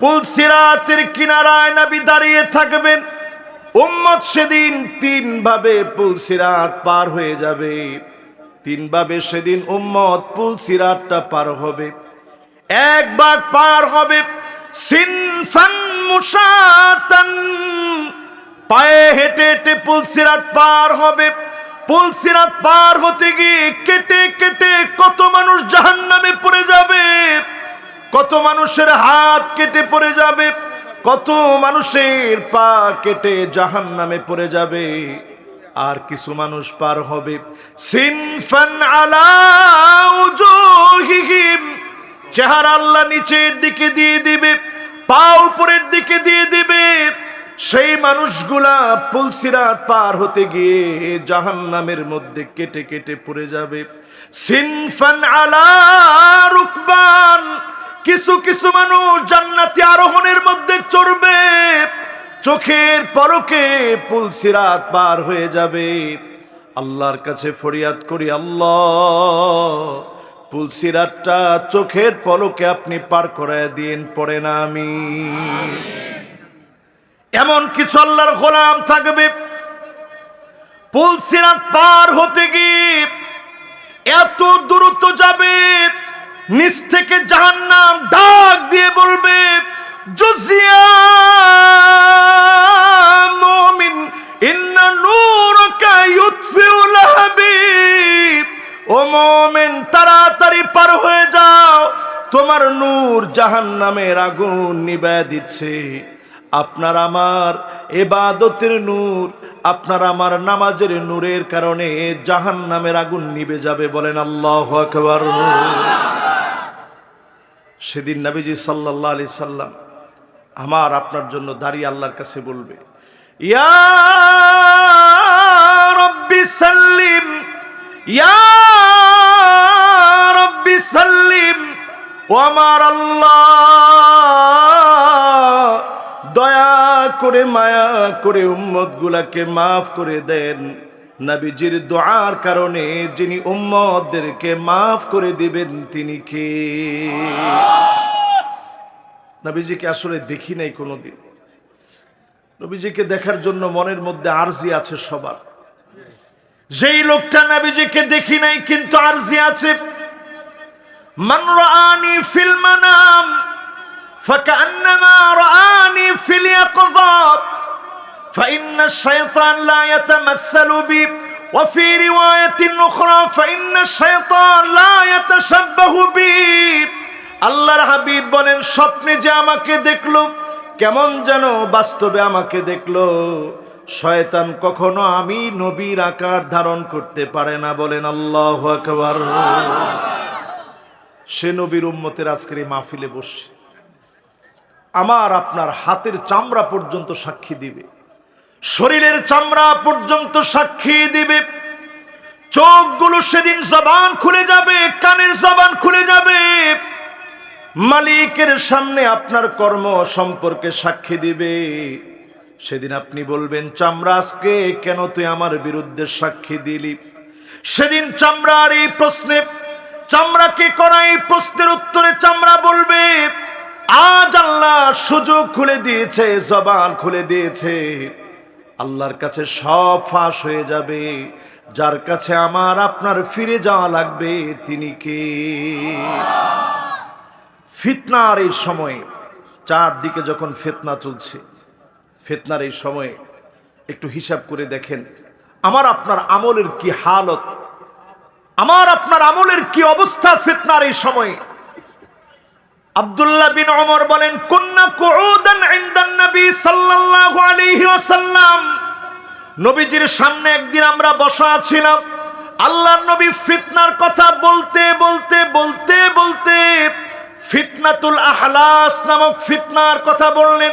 পুলসিরাতের কিনারায় নবী দাঁড়িয়ে থাকবেন। উম্মত সেদিন তিন ভাবে পুলসিরাত পার হয়ে যাবে। তিন ভাবে সেদিন উম্মত পুলসিরাতটা পার হবে। একবার পার হবে। সিনফান মুসাতান পায়ে হেঁটে হেঁটে পুলসিরাত পার হবে। পুলসিরাত পার হতে গিয়ে কেটে কেটে কত মানুষ জাহান্নামে পড়ে যাবে। কত মানুষের হাত কেটে পড়ে যাবে, কত মানুষের পা কেটে জাহান্নামে পড়ে যাবে, আর কিছু মানুষ পার হবে। চেহারা আল্লাহ নিচের দিকে দিয়ে দিবে, পা উপরের দিকে দিয়ে দিবে। সেই মানুষগুলা পুলসিরাত পার হতে গিয়ে জাহান্নামের মধ্যে কেটে কেটে পড়ে যাবে। সিনফান আলা রুকবান কিছু কিছু মানুষ জান্নাতি আরোহণের মধ্যে চড়বে। চোখের পরকে পুলসিরাত পার হয়ে যাবে। আল্লাহর কাছে ফরিয়াদ করি, আল্লাহ পুলসিরাতটা চোখের পলকে আপনি পার করায় দিন, পড়ে না আমি। এমন কিছু আল্লাহর গোলাম থাকবে। পুলসিরাত পার হতে গিয়ে এত দূরত্ব যাবে। নিচ থেকে জাহান্নাম ডাক দিয়ে বলবে, জুজিয়া মুমিন, ইন্না নূরকা ইউতফিউ লাহাবিব ও মুমিন, তাড়াতাড়ি পার হয়ে যাও, তোমার নূর জাহান্নামের আগুন নিবায় দিচ্ছে। আপনার আমার এবাদতের নূর, আপনার আমার নামাজের নূরের কারণে জাহান নামের আগুন নিবে যাবে, বলেন আল্লাহ আকবর। সেদিন নবীজি সাল্লাহ আলি সাল্লাম আমার আপনার জন্য দাঁড়িয়ে আল্লাহর কাছে বলবে সাল্লিম রব্বি সাল্লিম, ও আমার আল্লাহ, দয়া করে, মায়া করে উম্মত গুলাকে মাফ করে দেন। নবীজির দোয়ার কারণে যিনি উম্মদেরকে মাফ করে দিবেন, তিনি কে? নবীজিকে আসলে দেখি নাই কোনোদিন। নবীজিকে দেখার জন্য মনের মধ্যে আরজি আছে সবার। যেই লোকটা নবীজিকে দেখি নাই, কিন্তু আরজি আছে। মানরানি ফিল মানাম ফাকান্নামা রানি ফিল ইয়াকযাব। فإن الشيطان لا يتمثل بي وفي رواية أخرى فإن الشيطان لا يتشبه بي আল্লাহর হাবিব বলেন স্বপ্নে যে আমাকে দেখলো কেমন যেন বাস্তবে আমাকে দেখলো শয়তান কখনো আমি নবীর আকার ধারণ করতে পারে না বলেন আল্লাহ আকবার সে নবীর উম্মতের আজকের এই মাহফিলে বসছে আমার আপনার হাতের চামড়া পর্যন্ত সাক্ষী দিবে শরীরের চামড়া পর্যন্ত সাক্ষী দিবে। চোখগুলো সেদিন জবান খুলে যাবে, কানের জবান খুলে যাবে। মালিকের সামনে আপনার কর্ম সম্পর্কে সাক্ষী দিবে। সেদিন আপনি বলবেন, চামড়া আজকে কেন তুই আমার বিরুদ্ধে সাক্ষী দিলি? সেদিন চামড়ার এই প্রশ্নে চামড়াকে করা এই প্রশ্নের উত্তরে চামড়া বলবে? আজ আল্লাহ সুযোগ খুলে দিয়েছে, জবান খুলে দিয়েছে। আল্লাহর কাছে সব ফাঁস হয়ে যাবে। যার কাছে আমার, আপনার ফিরে যাওয়া লাগবে, তিনি কে? ফিতনার এই সময়ে, চারদিকে যখন ফেতনা চলছে, ফেতনার এই সময়ে একটু হিসাব করে দেখেন, আমার আপনার আমলের কি হালত? আমার আপনার আমলের কি অবস্থা ফিতনার এই সময়ে? আব্দুল্লাহ বিন ওমর বলেন, কুন্না কুউদান ইনদান নবী সাল্লাল্লাহু আলাইহি ওয়াসাল্লাম। নবীজির সামনে একদিন আমরা বসা ছিলাম। আল্লাহর নবী ফিতনার কথা বলতে বলতে বলতে বলতে ফিতনাতুল আহলাস নামক ফিতনার কথা বললেন।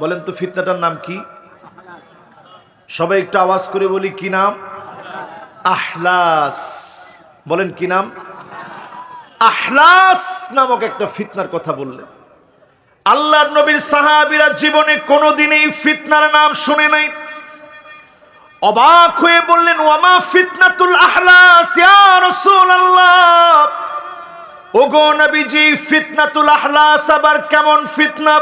বলেন তো, ফিতনাটার নাম কি? সবাই একটু আওয়াজ করে বলি, কি নাম? আহলাস। বলেন কি নাম? আহলাস নামক একটা ফিতনার কথা বললেন। আল্লাহর নবীর সাহাবীরা জীবনে কোনোদিনই ফিতনার নাম শুনে নাই। অবাক হয়ে বললেন, ওয়ামা ফিতনাতুল আহলাস, ইয়া রাসূলুল্লাহ? ওগো নবীজি, ফিতনাতুল আহলাস আবার কেমন ফিতনা?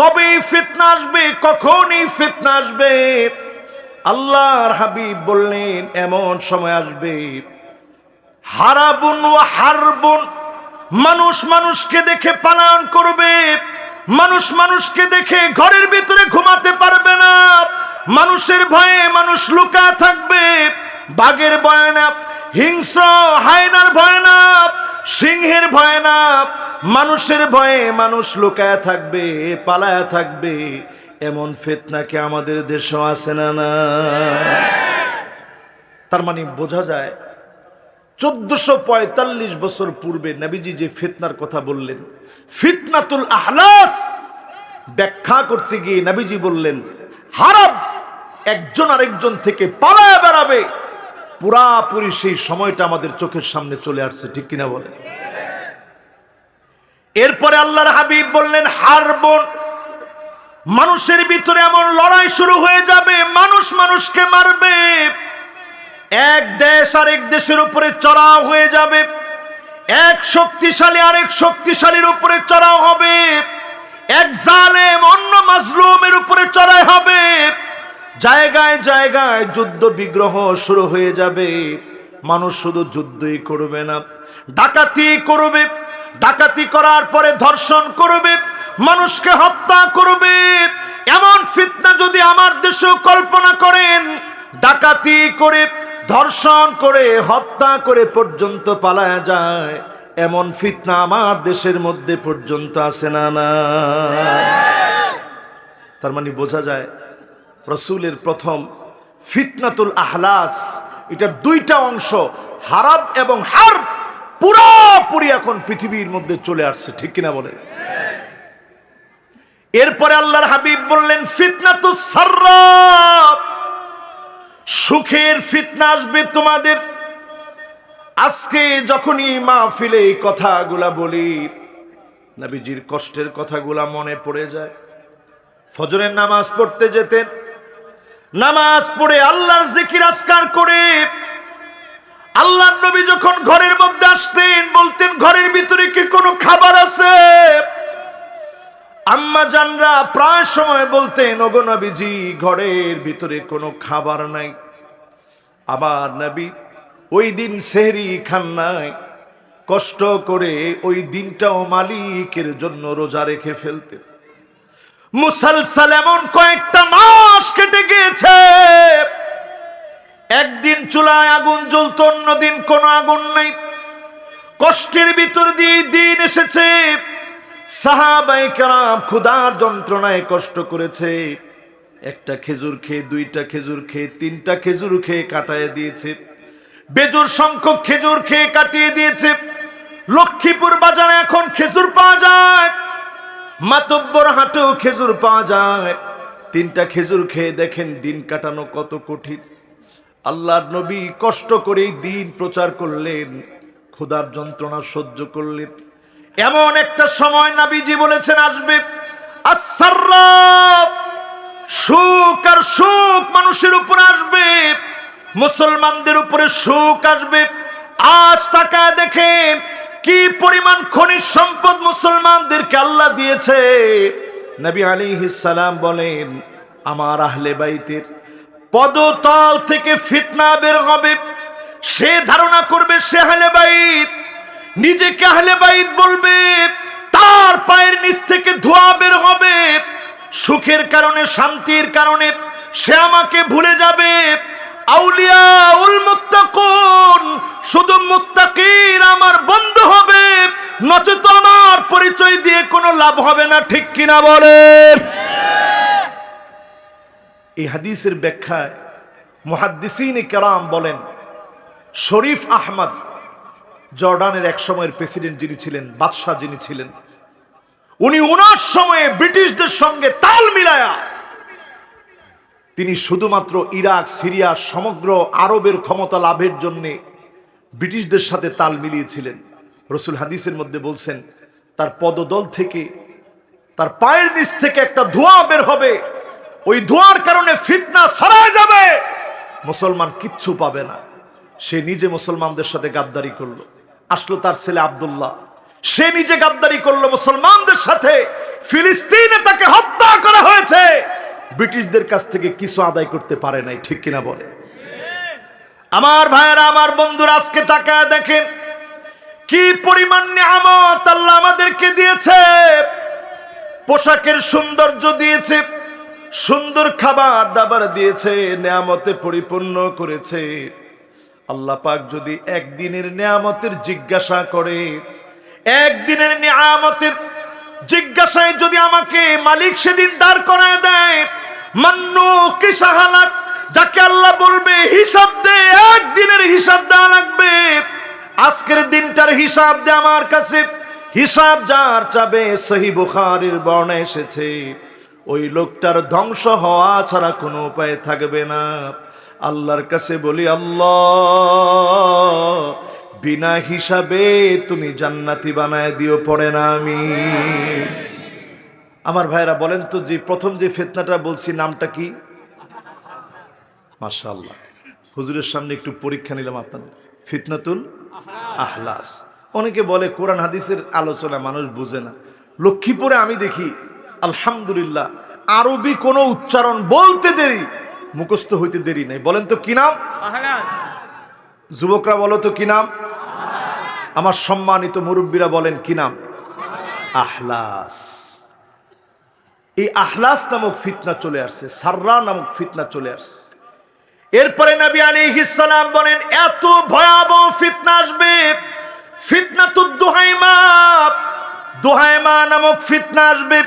কবে ফিতনা আসবে, কখনই ফিতনা আসবে? আল্লাহর হাবিব বললেন, এমন সময় আসবে হারাবুন ও হারবুন। মানুষ মানুষকে দেখে পালায়ন করবে। মানুষ মানুষকে দেখে ঘরের ভিতরে ঘুমাতে পারবে না। মানুষের ভয়ে মানুষ লুকা থাকবে। বাঘের ভয় না হিংস্র, হায়নার ভয় না সিংহের ভয় না মানুষের ভয়ে মানুষ লুকায় থাকবে, পালায়া থাকবে। এমন ফেতনাকে আমাদের দেশেও আছে না না? তার মানে বোঝা যায় চোদ্দশো পঁয়তাল্লিশ বছর পূর্বে নবীজি যে ফিতনার কথা বললেন, ফিতনাতুল আহলাস ব্যাখ্যা করতে গিয়ে নবীজি বললেন হারাব একজন আরেকজন থেকে পালায় বেড়াবে। পুরাপুরি সেই সময়টা আমাদের চোখের সামনে চলে আসছে, ঠিক কিনা বলে এরপরে আল্লাহর হাবিব বললেন, হারবন, মানুষের ভিতরে এমন লড়াই শুরু হয়ে যাবে, মানুষ মানুষকে মারবে। এক দেশ আরেক দেশের উপরে চড়াও হয়ে যাবে। এক শক্তিশালী আরেক শক্তিশালীর উপরে চড়াও হবে। এক জালেম অন্য মাজলুমের উপরে চড়াই হবে। জায়গায় জায়গায় যুদ্ধ বিগ্রহ শুরু হয়ে যাবে। মানুষ শুধু যুদ্ধই করবে না, ডাকাতি করবে। ডাকাতি করার পরে ধর্ষণ করবে, মানুষকে হত্যা করবে। এমন ফিতনা যদি আমার দেশেও কল্পনা করেন, ডাকাতি করে ধর্ষণ করে, হত্যা করে পর্যন্ত পালায়া যায়। এমন ফিতনা আমার দেশের মধ্যে পর্যন্ত আসে না না। তার মানে বোঝা যায়, রসুলের প্রথম ফিতনাতুল আহলাস এটার দুইটা অংশ হারাব এবং হার্ব পুরোপুরি এখন পৃথিবীর মধ্যে চলে আসছে, ঠিক কিনা বলে এরপরে আল্লাহর হাবিব বললেন, ফিতনাতুস সার্রাব। সুখের ফিতনা আসবে তোমাদের। আজকে যখনই মাহফিলে এই কথাগুলা বলি, নবীজির কষ্টের কথাগুলা মনে পড়ে যায়। ফজরের নামাজ পড়তে যেতেন, নামাজ পড়ে আল্লাহর জিকির আসকার করে, আল্লাহর নবী যখন ঘরের মধ্যে আসতেন, বলতেন, ঘরের ভিতরে কি কোনো খাবার আছে? আম্মা জানরা প্রায় সময় বলতেন, ওগো নবীজি, ঘরের ভিতরে কোনো খাবার নাই। আবার নবী ওই দিন সেহরি খান নাই। কষ্ট করে ওই দিনটাও মালিকের জন্য রোজা রেখে ফেলতে মুসলসাল এমন কয়েকটা মাস কেটে গিয়েছে। একদিন চুলায় আগুন জ্বলত, অন্যদিন কোনো আগুন নাই। কষ্টের ভিতর দিয়ে দিন এসেছে। সাহাবাই কারাম ক্ষুধার যন্ত্রণায় কষ্ট করেছে। একটা খেজুর খেয়ে, দুইটা খেজুর খেয়ে, তিনটা খেজুর খেয়ে কাটায় দিয়েছে। বেজুর সংখ্যক খেজুর খেয়ে কাটিয়ে দিয়েছে। লক্ষ্মীপুর বাজারে এখন খেজুর পাওয়া যায়। মাতব্বর হাটেও খেজুর পাওয়া যায়। তিনটা খেজুর খেয়ে দেখেন দিন কাটানো কত কঠিন। আল্লাহর নবী কষ্ট করে দিন প্রচার করলেন, ক্ষুধার যন্ত্রণা সহ্য করলেন। এমন একটা সময় নাবিজি বলেছেন, আসবে। সুখ আর সুখ মানুষের উপর আসবে, মুসলমানদের উপরে সুখ আসবে। আজ তাকায় দেখে কি পরিমাণ খনিজ সম্পদ মুসলমানদেরকে আল্লাহ দিয়েছে। নবী আলী সালাম বলেন, আমার আহলে বাইতের পদতল থেকে ফিতনা বের হবে। সে ধারণা করবে সে আহলে বাইত। নিজেকে আহলে বাইত বলবে, তার পায়ের নিচ থেকে ধোয়া বের হবে, সুখের কারণে, শান্তির কারণে সে আমাকে ভুলে যাবে। আউলিয়া উল মুত্তাকুন, শুধু মুত্তাকির আমার বন্ধু হবে, নচেত আমার পরিচয় দিয়ে কোনো লাভ হবে না, ঠিক কিনা বলেন? এই হাদিসের ব্যাখ্যায় মুহাদ্দিসিন কেরাম বলেন, শরীফ আহমদ জর্ডানের এক সময়ের প্রেসিডেন্ট যিনি ছিলেন, বাদশাহ যিনি ছিলেন, উনি ওনার সময়ে ব্রিটিশদের সঙ্গে তাল মিলায়া তিনি শুধুমাত্র ইরাক, সিরিয়া, সমগ্র আরবের ক্ষমতা লাভের জন্য ব্রিটিশদের সাথে তাল মিলিয়েছিলেন। রসুল হাদিসের মধ্যে বলছেন, তার পদদল থেকে, তার পায়ের নিচ থেকে একটা ধোঁয়া বের হবে। ওই ধোঁয়ার কারণে ফিতনা সরায় যাবে। মুসলমান কিচ্ছু পাবে না। সে নিজে মুসলমানদের সাথে গাদ্দারি করল। আসলো তার ছেলে আবদুল্লাহ। সে নিজে গাদ্দারি করল মুসলমানদের সাথে। ফিলিস্তিনে তাকে হত্যা করা হয়েছে। ব্রিটিশদের কাছ থেকে কিছু আদায় করতে পারে নাই, ঠিক কিনা বলে? আমার ভাইয়েরা, আমার বন্ধুরা, আজকে তাকায় দেখেন কি পরিমাণ নিয়ামত আল্লাহ আমাদেরকে দিয়েছে। পোশাকের সৌন্দর্য দিয়েছে, সুন্দর খাবার দাবার দিয়েছে, নিয়ামতে পরিপূর্ণ করেছে। আল্লাহ পাক যদি একদিনের নিয়ামতের জিজ্ঞাসা করে, একদিনের নিয়ামতের জিজ্ঞাসায় যদি আমাকে মালিক সেদিন দাঁড় করায় দেয়, মান্নু কি সাহালাক? যাকে আল্লাহ বলবে, হিসাব দে, একদিনের হিসাব দেওয়া লাগবে। আজকের দিনটার হিসাব দে আমার কাছে। হিসাব যার চাবে, সহি বুখারির বর্ণে এসেছে। ওই লোকটার ধ্বংস হওয়া ছাড়া কোনো উপায় থাকবে না। আল্লাহর কাছে বলি, আল্লাহ, বিনা হিসাবে তুমি জান্নাতি বানায় দিও, পড়ে না আমি। আমার ভাইরা বলেন তো, যে প্রথম যে ফেতনাটা বলছি, নামটা কি? মাশাআল্লাহ। হুজুরের সামনে একটু পরীক্ষা নিলাম আপনাদের। ফিতনাতুল আহলাস। অনেকে বলে, কোরআন হাদিসের আলোচনা মানুষ বুঝে না। লক্ষ্মীপুরে আমি দেখি, আলহামদুলিল্লাহ, আরবি কোনো উচ্চারণ বলতে দেরি মুখস্থ হইতে দেরি নেই। বলেন তো কি নাম? যুবকরা বলো তো কি নাম? আমার সম্মানিত মুরব্বীরা বলেন কি নাম? আহলাস। এই আহলাস নামক ফিতনা চলে আসছে সাররা নামক ফিতনা চলে আসছে। এরপরে নবী আলী সালাম বলেন এত ভয়াবহ ফিতনা আসবে। ফিতনা তো দোহাইমা। দোহাইমা নামক ফিতনা আসবে।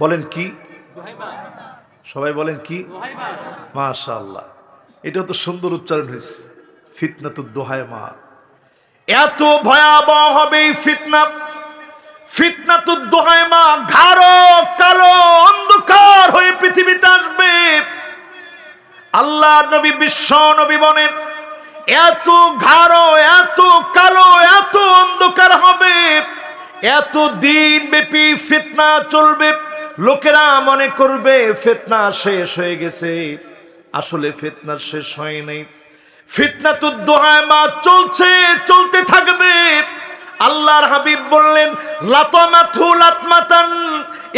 বলেন কি? সবাই বলেন কি? মাশাআল্লাহ। এটা তো সুন্দর উচ্চারণ হয়েছে। ফিতনা তো দোহাইমা এত ভয়াবহ হবে ফিতনা। ফিতনা তো দোহাইমা ঘাড়ো কালো অন্ধকার হয়ে পৃথিবীতে আসবে। আল্লাহ নবী বিশ্ব নবী বলেন, এত ঘাড়ো, এত কালো, এত অন্ধকার হবে। এত দিন ব্যাপী ফিতনা চলবে, লোকেরা মনে করবে ফিতনা শেষ হয়ে গেছে। আসলে ফিতনা শেষ হয় নাই। ফিতনা তো দোহায়মা চলছে, চলতে থাকবে। আল্লাহর হাবিব বললেন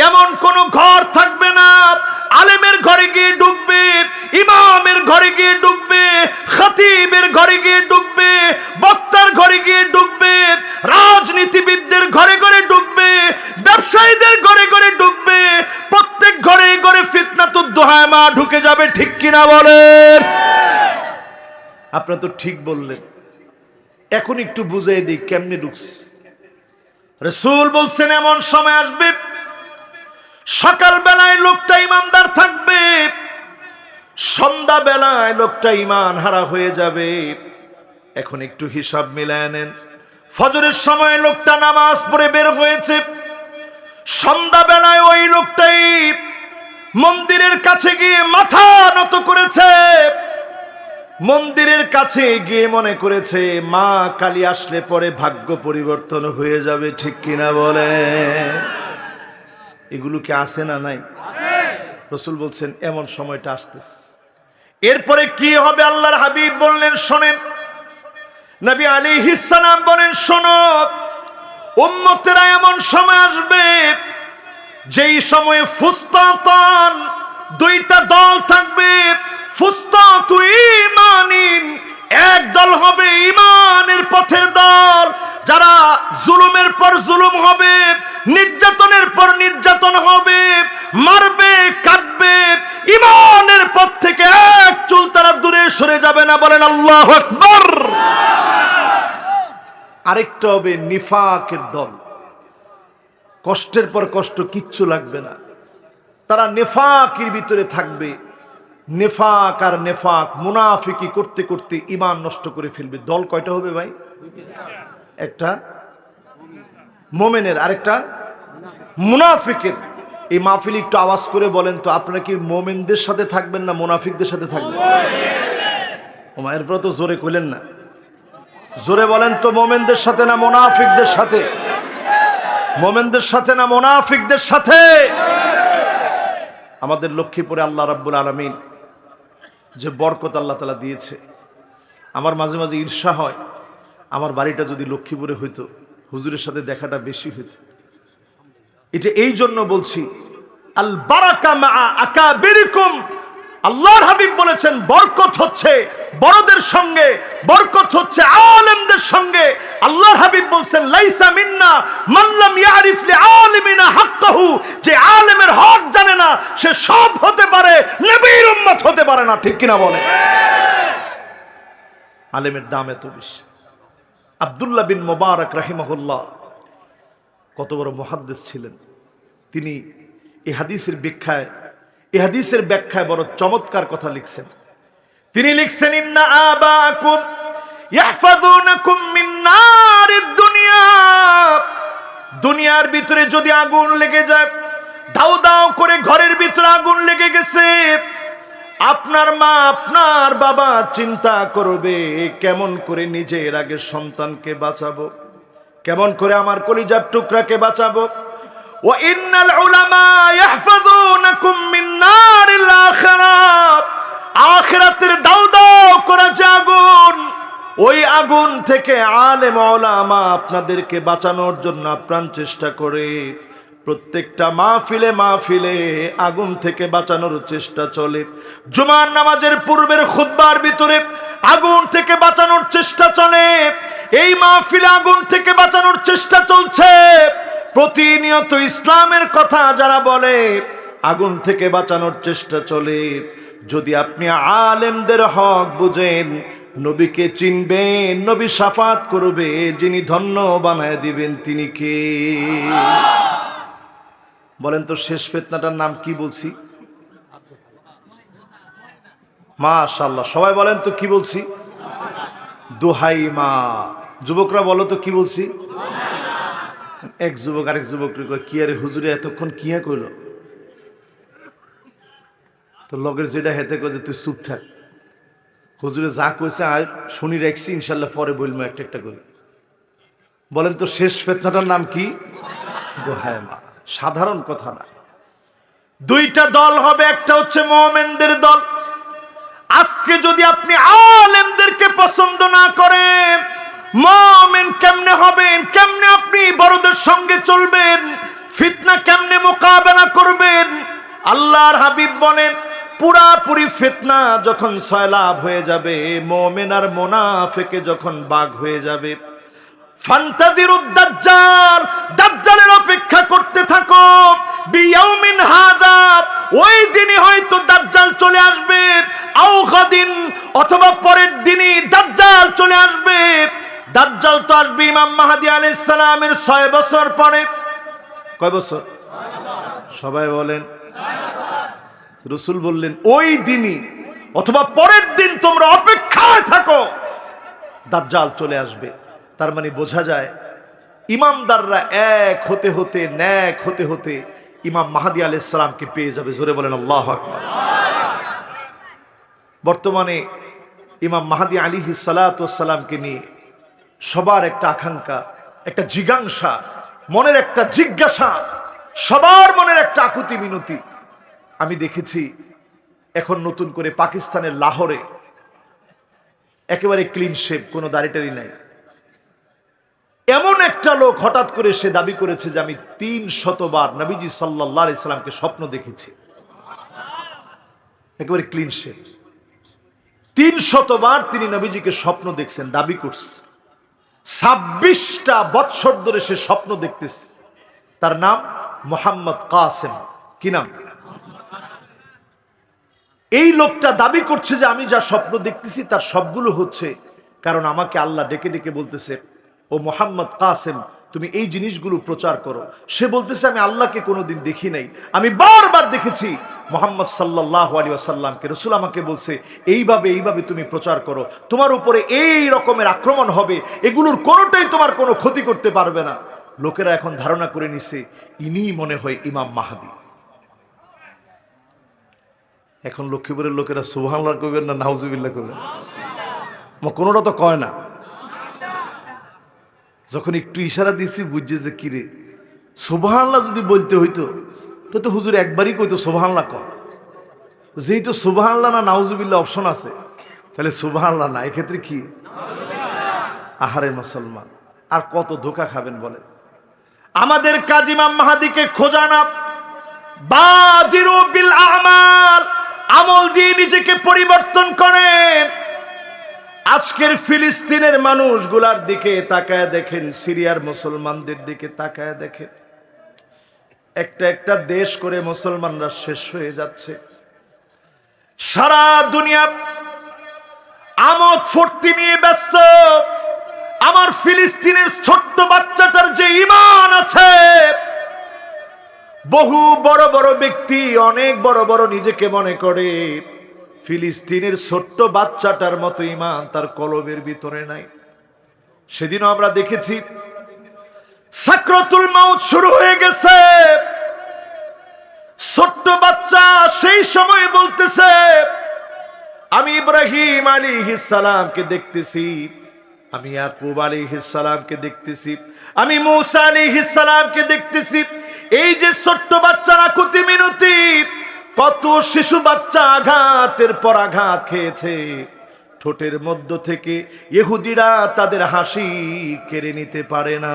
এমন কোন ঘর থাকবে না। আলেমের ঘরে গিয়ে ডুববে, ইমামের ঘরে গিয়ে ডুববে, খতিবের ঘরে গিয়ে ডুববে, বক্তার ঘরে গিয়ে ডুববে, রাজনীতিবিদদের ঘরে ঘরে ডুববে, ব্যবসায়ীদের ঘরে ঘরে ডুববে, প্রত্যেক ঘরে ঘরে ফিতনা তো দোহায় মা ঢুকে যাবে, ঠিক কিনা বলেন? আপনারা তো ঠিক বললেন। এখন একটু বুঝিয়ে দিই, কেমনি ঢুকছে? রসুল বলছেন, এমন সময় আসবে সকাল বেলায় লোকটা ইমানদার থাকবে সন্ধ্যা বেলায় লোকটা ইমান হারা হয়ে যাবে। এখন একটু হিসাব মিলায় নেন। ফজরের সময় লোকটা নামাজ পড়ে বের হয়েছে সন্ধ্যা বেলায় ওই লোকটাই মন্দিরের কাছে গিয়ে মাথা নত করেছে। মন্দিরের কাছে গিয়ে মনে করেছে, মা, কালী আসলে পরে ভাগ্য পরিবর্তন হয়ে যাবে। ঠিক কিনা বলে? এগুলো কি আসে না নাই? রসুল বলছেন, এমন সময়টা আসতেছে। এরপরে কি হবে? আল্লাহর হাবিব বললেন, শোনেন। নবী আলী হিসালাম বলেন, শোনো, উম্মতেরা এমন সময় আসবে, যেই সময়ে ফুস্তাতন দুইটা দল থাকবে ইমানিন এক দল হবে ইমানের পথের দল। যারা জুলুমের পর জুলুম হবে, নির্যাতনের পর নির্যাতন হবে, মারবে কাটবে ইমানের পথ থেকে এক চুল তারা দূরে সরে যাবে না বলেন আল্লাহ আকবর। আরেকটা হবে নিফাকের দল। কষ্টের পর কষ্ট কিচ্ছু লাগবে না। তারা নেফাকির ভিতরে থাকবে। নেফাক আর নেফাক, মুনাফিকি করতে করতে ইমান নষ্ট করে ফেলবে। দল কয়টা হবে ভাই? একটা মোমেনের, আরেকটা মুনাফিকের। এই মাহফিল একটু আওয়াজ করে বলেন তো, আপনারা কি মোমেনদের সাথে থাকবেন না মুনাফিকদের সাথে থাকবেন? ও তো জোরে কইলেন না। জোরে বলেন তো, মোমেনদের সাথে না মুনাফিকদের সাথে? মোমেনদের সাথে না মুনাফিকদের সাথে? আমাদের লক্ষ্মীপুরে আল্লাহ রাব্বুল আলমিন যে বরকত আল্লাহ তালা দিয়েছে। আমার মাঝে মাঝে ঈর্ষা হয়, আমার বাড়িটা যদি লক্ষ্মীপুরে হইতো, হুজুরের সাথে দেখাটা বেশি হইত। এটা এই জন্য বলছি, আল বারাকা মা আকাবিরকুম আল্লাহর হাবিব বলেছেন, বরকত হচ্ছে বড়দের সঙ্গে, বরকত হচ্ছে আলেমদের সঙ্গে। আল্লাহর হাবিব বলছেন, লাইসা মিন্না মাল্লাম ইয়ারিফ লি আলিমিনা হাক্কাহু। যে আলেমের হক জানে না, সে সব হতে পারে, নবীর উম্মত হতে পারে না, ঠিক কিনা বলে আলেমের দাম এত বেশি। আব্দুল্লাহ বিন মোবারক রাহিমাহুল্লাহ কত বড় মহাদ্দেশ ছিলেন। তিনি এই হাদিসের ব্যাখ্যায় এই হাদিসের ব্যাখ্যায় বড় চমৎকার কথা লিখছেন। তিনি লিখছেন, ইন্না আবাকুম ইয়াহফাযুনাকুম মিন দুনিয়া। দুনিয়ার ভিতরে যদি আগুন লেগে যায়, দাও দাও করে ঘরের ভিতরে আগুন লেগে গেছে। আপনার মা আপনার বাবা চিন্তা করবে, কেমন করে নিজের আগে সন্তানকে বাঁচাবো? কেমন করে আমার কলিজার টুকরাকে বাঁচাবো? আখিরাতের করা যে আগুন ওই আগুন থেকে ওলামা আপনাদেরকে বাঁচানোর জন্য আপ্রাণ চেষ্টা করে। প্রত্যেকটা মাহফিলে মাহফিলে আগুন থেকে বাঁচানোর চেষ্টা চলে। জুমার নামাজের পূর্বের খুতবার ভিতরে আগুন থেকে বাঁচানোর চেষ্টা চলে। এই মাহফিলে আগুন থেকে বাঁচানোর চেষ্টা চলছে। প্রতিনিয়ত ইসলামের কথা যারা বলে, আগুন থেকে বাঁচানোর চেষ্টা চলে। যদি আপনি আলেমদের হক বুঝেন, নবীকে চিনবেন, নবী সাফাত করবে, যিনি ধন্য বানায় দিবেন তিনি কে? বলেন তো শেষ ফেতনাটার নাম কি বলছি? মাশাল্লাহ সবাই বলেন তো কি বলছি? দোহাই মা যুবকরা বলো তো কি বলছি? এক যুবক আরেক যুবক কি আরে হুজুরে, এতক্ষণ কিয়া কইল? তো লগের যেটা হেতে কয়ে তুই চুপ থাক। হুজুরে যা কইছে, আয়, শুনি রাখছি, ইনশাল্লাহ পরে বলব একটা একটা করে। বলেন তো, শেষ ফেতনাটার নাম কি? দোহায় মা সাধারণ কথা না। দুইটা দল হবে, একটা হচ্ছে মোমেনদের দল। আজকে যদি আপনি আলেমদেরকে পছন্দ না করেন মোমেন কেমনে হবেন? কেমনে আপনি বড়দের সঙ্গে চলবেন? ফিতনা কেমনে মোকাবেলা করবেন? আল্লাহর হাবিব বলেন, পুরাপুরি ফিতনা যখন সয়লাভ হয়ে যাবে, মোমেন আর মোনাফেকে যখন বাঘ হয়ে যাবে। ফান্তাদিরুদ দাজ্জাল, দাজ্জালের অপেক্ষা করতে থাকো। বিয়াউমিন হাদা ওই দিনই হয়তো দাজ্জাল চলে আসবে। আও অথবা পরের দিনই দাজ্জাল চলে আসবে। দাজ্জাল তো আসবে ইমাম মাহাদি আলাইহিস সালামের 6 বছর পরে। কয় বছর? সবাই বলেন। রসুল বললেন, ওই দিনই অথবা পরের দিন তোমরা অপেক্ষায় থাকো, দাজ্জাল চলে আসবে। তার মানে বোঝা যায়, ইমামদাররা এক হতে হতে, ন্যাক হতে হতে ইমাম মাহাদি আলি সালামকে পেয়ে যাবে। জোরে বলেন, আল্লাহ আকবার। বর্তমানে ইমাম মাহাদি আলী সালাতামকে নিয়ে সবার একটা আকাঙ্ক্ষা, একটা জিজ্ঞাসা, মনের একটা জিজ্ঞাসা, সবার মনের একটা আকুতি মিনতি। আমি দেখেছি এখন নতুন করে পাকিস্তানের লাহোরে একেবারে ক্লিন শেপ কোনো দাড়িটারি নাই। এমন একটা লোক হঠাৎ করে সে দাবি করেছে যে আমি তিন শতবার নবীজি সাল্লাহ ইসলামকে স্বপ্ন দেখেছি। একেবারে ক্লিন শেপ তিন শতবার তিনি নবীজিকে স্বপ্ন দেখছেন, দাবি করছে ছাব্বিশটা বৎসর ধরে সে স্বপ্ন দেখতেছে। তার নাম মোহাম্মদ কাসেম। কি নাম? এই লোকটা দাবি করছে যে আমি যা স্বপ্ন দেখতেছি, তার সবগুলো হচ্ছে, কারণ আমাকে আল্লাহ ডেকে ডেকে বলতেছে, ও মোহাম্মদ কাসেম তুমি এই জিনিসগুলো প্রচার করো। সে বলতেছে, আমি আল্লাহকে কোনোদিন দেখি নাই। আমি বারবার দেখেছি। মোহাম্মদ সাল্লাহ আলী আসাল্লামকে রসুল আমাকে বলছে, এইভাবে এইভাবে তুমি প্রচার করো। তোমার উপরে এই রকমের আক্রমণ হবে। এগুলোর কোনোটাই তোমার কোনো ক্ষতি করতে পারবে না। লোকেরা এখন ধারণা করে নিছে, ইনি মনে হয় ইমাম মাহাদি। এখন লক্ষ্মীপুরের লোকেরা সুবহানাল্লাহ করবেন না, নাউজুবিল্লাহ করবেন কোনোটা তো কয় না। যখন একটু ইশারা দিছি, বুঝছে যে কিরে সোভানলা যদি বলতে হইতো, তো তো হুজুর একবারই কইতো সোভানলা ক যেহেতু সুবাহান্লা না নাউজুবিল্লা অপশন আছে। তাহলে সুবাহান্লা না, এক্ষেত্রে কি? আহারে মুসলমান, আর কত ধোকা খাবেন বলেন। আমাদের কাজিমাম মাহাদিকে খোঁজানা বাদিরু বিল আমাল, আমল দিয়ে নিজেকে পরিবর্তন করেন। আজকের ফিলিস্তিনের মানুষগুলার দিকে তাকায় দেখেন, সিরিয়ার মুসলমানদের দিকে তাকায় দেখেন। একটা একটা দেশ করে মুসলমানরা শেষ হয়ে যাচ্ছে। সারা দুনিয়া আমোদ ফুর্তি নিয়ে ব্যস্ত। আমার ফিলিস্তিনের ছোট্ট বাচ্চাটার যে ইমান আছে, বহু বড় বড় ব্যক্তি অনেক বড় বড় নিজেকে মনে করে ফিলিস্তিনের ছোট্ট বাচ্চাটার মতো ইমান তার কলবের ভিতরে নাই। সেদিনও আমরা দেখেছি সাক্রতুল মাউত শুরু হয়ে গেছে। ছোট্ট বাচ্চা সেই সময় বলতেছে, আমি ইব্রাহিম আলী সালামকে দেখতেছি, আমি ইয়াকুব আলী সালামকে দেখতেছি, আমি মুসা আলী সালামকে দেখতেছি। এই যে ছোট্ট বাচ্চারা কুতি মিনতি কত শিশু বাচ্চা আঘাতের পর আঘাত খেয়েছে। ঠোঁটের মধ্য থেকে ইহুদিরা তাদের হাসি কেড়ে নিতে পারে না।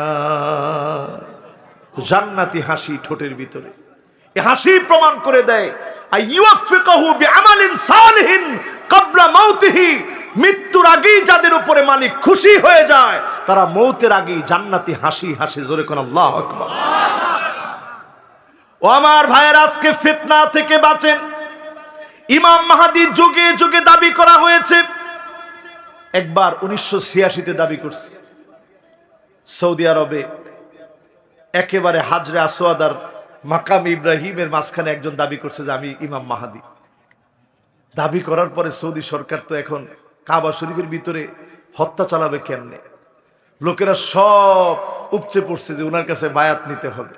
জান্নাতি হাসি ঠোঁটের ভিতরে। এ হাসি প্রমাণ করে দেয় মৃত্যুর আগেই যাদের উপরে মালিক খুশি হয়ে যায়, তারা মৌতের আগেই জান্নাতি হাসি হাসি, জোরে কোন আল্লাহু আকবার। ও আমার ভাইয়ের, আজকে ফিতনা থেকে বাঁচেন। ইমাম মাহাদি যুগে যুগে দাবি করা হয়েছে, একবার উনিশশো ছিয়াশিতে দাবি করছে, সৌদি আরবে একেবারে হাজরে আসোয়াদার মাকাম ইব্রাহিমের মাঝখানে একজন দাবি করছে যে আমি ইমাম মাহাদি। দাবি করার পরে সৌদি সরকার তো এখন কাবা শরীফের ভিতরে হত্যা চালাবে কেমনে? লোকেরা সব উপচে পড়ছে যে ওনার কাছে বায়াত নিতে হবে।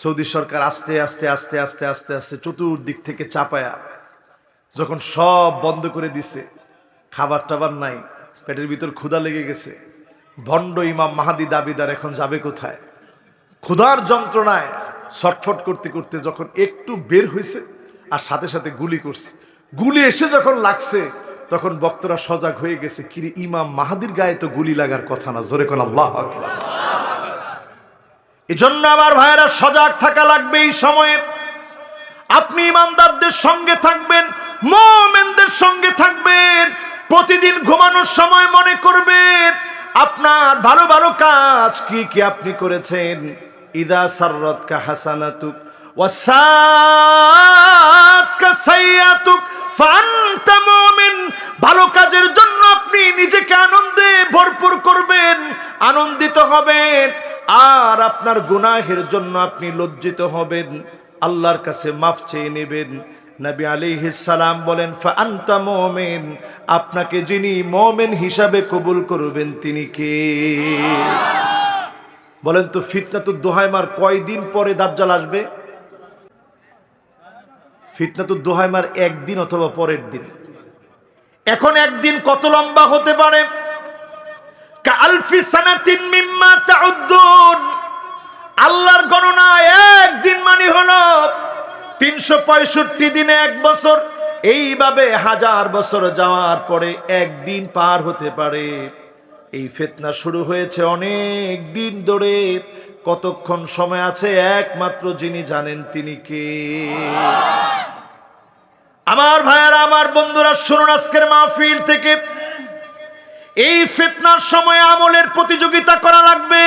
সৌদি সরকার আস্তে আস্তে আস্তে আস্তে আস্তে আস্তে চতুর্দিক থেকে চাপায়া যখন সব বন্ধ করে দিছে, খাবার টাবার নাই, পেটের ভিতর ক্ষুধা লেগে গেছে, ভণ্ড ইমাম মাহাদি দাবিদার এখন যাবে কোথায় ক্ষুধার যন্ত্রণায় ছটফট করতে করতে যখন একটু বের হয়েছে আর সাথে সাথে গুলি করছে গুলি এসে যখন লাগছে, তখন বক্তরা সজাগ হয়ে গেছে, কিরে ইমাম মাহাদির গায়ে তো গুলি লাগার কথা না, জোরে কোন আল্লাহ আকবার। এজন্য আমার ভাইয়েরা সজাগ থাকা লাগবে এই সময়ে। আপনি ইমানদারদের সঙ্গে থাকবেন, মোমেনদের সঙ্গে থাকবেন, প্রতিদিন ঘুমানোর সময় মনে করবেন, আপনার ভালো ভালো কাজ কি কি আপনি করেছেন। ইদা সাররত কা হাসানাতুক ওয়াসাতকা সাইয়াতুক ফান্তা মুমিন ভালো কাজের জন্য আপনি নিজেকে আনন্দে ভরপুর করবেন, আনন্দিত হবেন, আর আপনার গুনাহের জন্য আপনি লজ্জিত হবেন। আল্লাহর কাছে মাফ চেয়ে নেবেন। নবী সালাম বলেন ফান্তা মুমিন। আপনাকে যিনি মুমিন হিসাবে কবুল করবেন, তিনি কে? বলেন তো, ফিতনা তো দোহাই মার কয়দিন পরে দাজ্জাল আসবে? ফিতনা তো দোহাই মার একদিন অথবা পরের দিন। এখন একদিন কত লম্বা হতে পারে? আল্লাহর গণনা একদিন মানে হলো তিনশো পঁয়ষট্টি দিনে এক বছর। এইভাবে হাজার বছর যাওয়ার পরে একদিন পার হতে পারে। এই ফেতনা শুরু হয়েছে অনেক দিন ধরে। কতক্ষণ সময় আছে একমাত্র যিনি জানেন তিনি কে? আমার ভাইয়ারা, আমার বন্ধুরা, শুনুন আজকের মাহফিল থেকে। এই ফেতনার সময় আমলের প্রতিযোগিতা করা লাগবে।